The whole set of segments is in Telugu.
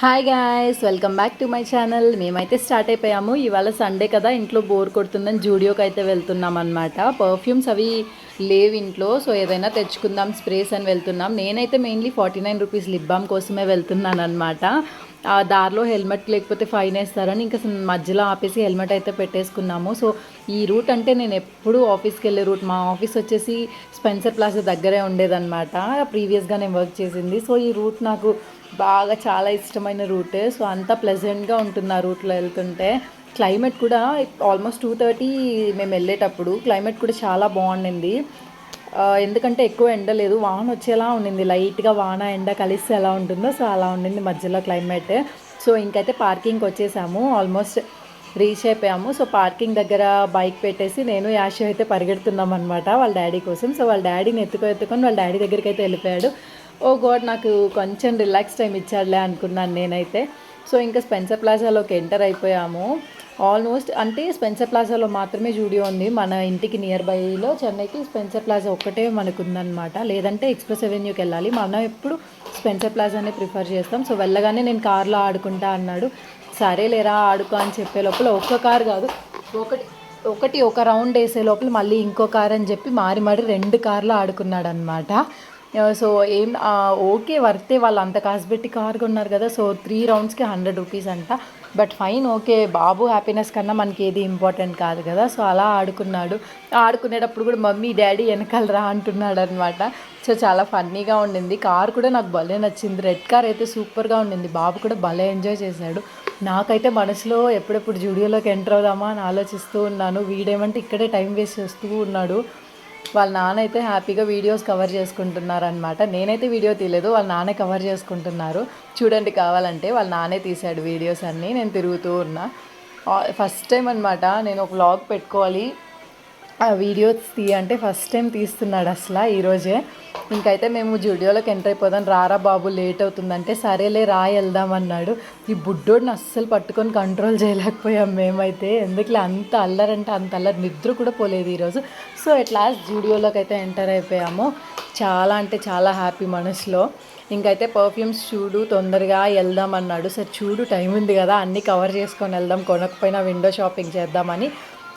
Hi guys welcome back to my channel మేమైతే స్టార్ట్ అయిపోయాము. ఇవాళ సండే కదా ఇంట్లో బోర్ కొడుతుందని జూడియోకి అయితే వెళ్తున్నాం అనమాట పర్ఫ్యూమ్స్ అవి లేవు ఇంట్లో సో ఏదైనా తెచ్చుకుందాం స్ప్రేస్ అని వెళ్తున్నాం. నేనైతే mainly forty nine rupees lip balm కోసమే వెళ్తున్నాను అనమాట ఆ దారిలో హెల్మెట్ లేకపోతే ఫైన్ వేస్తారని ఇంకా మధ్యలో ఆపేసి హెల్మెట్ అయితే పెట్టేసుకున్నాము. సో ఈ రూట్ అంటే నేను ఎప్పుడూ ఆఫీస్కి వెళ్ళే రూట్. మా ఆఫీస్ వచ్చేసి స్పెన్సర్ ప్లాజా దగ్గరే ఉండేదన్నమాట. ప్రీవియస్గా నేను వర్క్ చేసింది. సో ఈ రూట్ నాకు బాగా చాలా ఇష్టమైన రూట్. సో అంత ప్లెజెంట్గా ఉంటుంది ఆ రూట్లో వెళ్తుంటే. క్లైమేట్ కూడా ఆల్మోస్ట్ టూ థర్టీ మేము వెళ్ళేటప్పుడు క్లైమేట్ కూడా చాలా బాగుండింది. ఎందుకంటే ఎక్కువ ఎండ లేదు. వాన వచ్చేలా ఉండింది. లైట్గా వాన ఎండ కలిస్తే ఎలా ఉంటుందో సో అలా ఉండింది మధ్యలో క్లైమేట్. సో ఇంకైతే పార్కింగ్కి వచ్చేసాము. ఆల్మోస్ట్ రీచ్ అయిపోయాము. సో పార్కింగ్ దగ్గర బైక్ పెట్టేసి నేను యాషో అయితే పరిగెడుతున్నాం అనమాట వాళ్ళ డాడీ కోసం. సో వాళ్ళ డాడీని ఎత్తుకో ఎత్తుకొని వాళ్ళ డాడీ దగ్గరికి అయితే వెళ్ళిపోయాడు. ఓ గాడ్ నాకు కొంచెం రిలాక్స్ టైం ఇచ్చాడులే అనుకున్నాను నేనైతే. సో ఇంకా స్పెన్సర్ ప్లాజాలోకి ఎంటర్ అయిపోయాము. ఆల్మోస్ట్ అంటే స్పెన్సర్ ప్లాజాలో మాత్రమే జూడియో ఉంది. మన ఇంటికి నియర్ బైలో చెన్నైకి స్పెన్సర్ ప్లాజా ఒక్కటే మనకు ఉందన్నమాట లేదంటే ఎక్స్ప్రెస్ అవెన్యూకి వెళ్ళాలి. మనం ఎప్పుడు స్పెన్సర్ ప్లాజానే ప్రిఫర్ చేస్తాం. సో వెళ్ళగానే నేను కార్లో ఆడుకుంటా అన్నాడు. సరే లేరా ఆడుకో అని చెప్పే లోపల ఒక్క కార్ కాదు. ఒకటి ఒకటి ఒక రౌండ్ వేసే లోపల మళ్ళీ ఇంకో కార్ అని చెప్పి మారి మారి రెండు కార్లు ఆడుకున్నాడు అనమాట సో ఏం ఓకే వర్తే వాళ్ళు అంత కాసు పెట్టి కార్ కొన్నారు కదా సో త్రీ రౌండ్స్కి హండ్రెడ్ రూపీస్ అంట. బట్ ఫైన్ ఓకే బాబు హ్యాపీనెస్ కన్నా మనకి ఏది ఇంపార్టెంట్ కాదు కదా సో అలా ఆడుకున్నాడు. ఆడుకునేటప్పుడు కూడా మమ్మీ డాడీ వెనకాల రా అంటున్నాడు అనమాట సో చాలా ఫన్నీగా ఉండింది. కార్ కూడా నాకు భలే నచ్చింది. రెడ్ కార్ అయితే సూపర్గా ఉండింది. బాబు కూడా భలే ఎంజాయ్ చేశాడు. నాకైతే మనసులో ఎప్పుడెప్పుడు జూడియోలోకి ఎంటర్ అవుదామా అని ఆలోచిస్తూ ఉన్నాను. వీడేమంటే ఇక్కడే టైం వేస్ట్ చేస్తూ ఉన్నాడు. వాళ్ళ నాన్న అయితే హ్యాపీగా వీడియోస్ కవర్ చేసుకుంటున్నారనమాట నేనైతే వీడియో తీయలేదు వాళ్ళ నాన్నే కవర్ చేసుకుంటున్నారు. చూడండి కావాలంటే వాళ్ళ నాన్నే తీశాడు వీడియోస్ అన్నీ. నేను తిరుగుతూ ఉన్నా. ఫస్ట్ టైం అనమాట నేను ఒక వ్లాగ్ పెట్టుకోవాలి ఆ వీడియోస్ తీ అంటే ఫస్ట్ టైం తీస్తున్నాడు అసలు ఈరోజే ఇంకైతే మేము జూడియోలోకి ఎంటర్ అయిపోదాం. రారా బాబు లేట్ అవుతుందంటే సరేలే రా వెళ్దాం అన్నాడు. ఈ బుడ్డోడిని అస్సలు పట్టుకొని కంట్రోల్ చేయలేకపోయాం మేమైతే. ఎందుకులే అంత అల్లరంటే అంత అల్లరి. నిద్ర కూడా పోలేదు ఈరోజు. సో ఎట్ లాస్ట్ జూడియోలోకి అయితే ఎంటర్ అయిపోయాము. చాలా అంటే చాలా హ్యాపీ మనసులో. ఇంకైతే పర్ఫ్యూమ్స్ చూడు తొందరగా వెళ్దాం అన్నాడు. సరే చూడు టైం ఉంది కదా అన్నీ కవర్ చేసుకొని వెళ్దాం. కొనకపోయినా విండో షాపింగ్ చేద్దామని.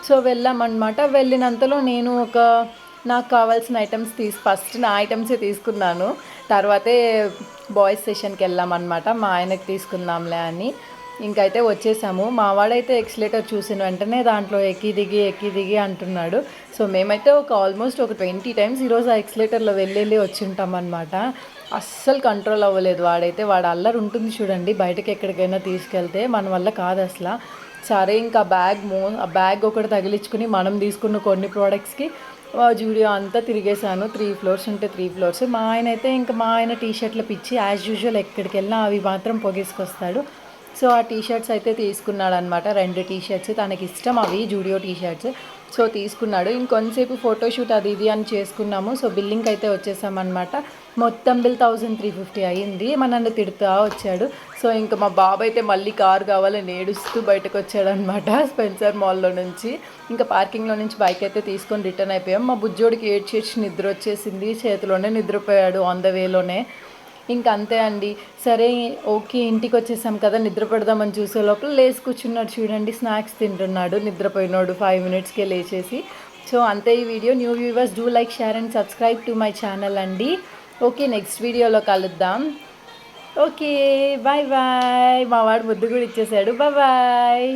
సో వెళ్ళామన్నమాట. వెళ్ళినంతలో నేను ఒక నాకు కావాల్సిన ఐటమ్స్ తీసి ఫస్ట్ నా ఐటమ్సే తీసుకున్నాను. తర్వాతే బాయ్స్ సెషన్కి వెళ్ళామన్నమాట. మా ఆయనకి తీసుకుందాంలే అని. ఇంకైతే వచ్చేసాము. మా వాడైతే ఎక్స్లేటర్ చూసిన వెంటనే దాంట్లో ఎక్కి దిగి ఎక్కి దిగి అంటున్నాడు. సో మేమైతే ఒక ఆల్మోస్ట్ ఒక ట్వంటీ టైమ్స్ ఈరోజు ఆ ఎక్స్లేటర్లో వెళ్ళి వచ్చి ఉంటాం అనమాట అస్సలు కంట్రోల్ అవ్వలేదు. వాడైతే వాడు అల్లరి ఉంటుంది చూడండి. బయటకి ఎక్కడికైనా తీసుకెళ్తే మన వల్ల కాదు అసలు. సరే ఇంకా బ్యాగ్ మో ఆ బ్యాగ్ ఒకటి తగిలించుకుని మనం తీసుకున్న కొన్ని ప్రోడక్ట్స్కి జూడియో అంతా తిరిగేశాను. త్రీ ఫ్లోర్స్ ఉంటే త్రీ ఫ్లోర్స్ మా ఆయన అయితే ఇంకా మా ఆయన టీ షర్ట్లు పిచ్చి యాజ్ యూజువల్ ఎక్కడికి వెళ్ళినా అవి మాత్రం పొగేసుకొస్తాడు. సో ఆ టీ షర్ట్స్ అయితే తీసుకున్నాడు అనమాట రెండు టీషర్ట్స్ తనకి ఇష్టం అవి జూడియో టీషర్ట్స్. సో తీసుకున్నాడు. ఇంకొంతసేపు ఫోటోషూట్ అది ఇది అని చేసుకున్నాము. సో బిల్లింగ్ అయితే వచ్చేసామన్నమాట. మొత్తం బిల్ థౌజండ్ త్రీ ఫిఫ్టీ అయ్యింది. మనల్ని తిడుతూ వచ్చాడు. సో ఇంకా మా బాబు అయితే మళ్ళీ కార్ కావాలని ఏడుస్తూ బయటకు వచ్చాడనమాట స్పెన్సర్ మాల్లో నుంచి. ఇంకా పార్కింగ్లో నుంచి బైక్ అయితే తీసుకొని రిటర్న్ అయిపోయాం. మా బుజ్జోడికి ఏడ్చేసి నిద్ర వచ్చేసింది చేతిలోనే నిద్రపోయాడు. ఆన్ ద వేలోనే. ఇంక అంతే అండి. సరే ఓకే ఇంటికి వచ్చేసాం కదా నిద్ర పెడదామని చూసే లోపల లేచి కూర్చున్నాడు చూడండి స్నాక్స్ తింటున్నాడు నిద్రపోయినాడు ఫైవ్ మినిట్స్కే లేచేసి. సో అంతే ఈ video. New viewers do like share and subscribe to my channel అండి. ఓకే నెక్స్ట్ వీడియోలో కలుద్దాం. ఓకే బాయ్ బాయ్ మా వాడు ముద్దు కూడా ఇచ్చేసాడు. Bye bye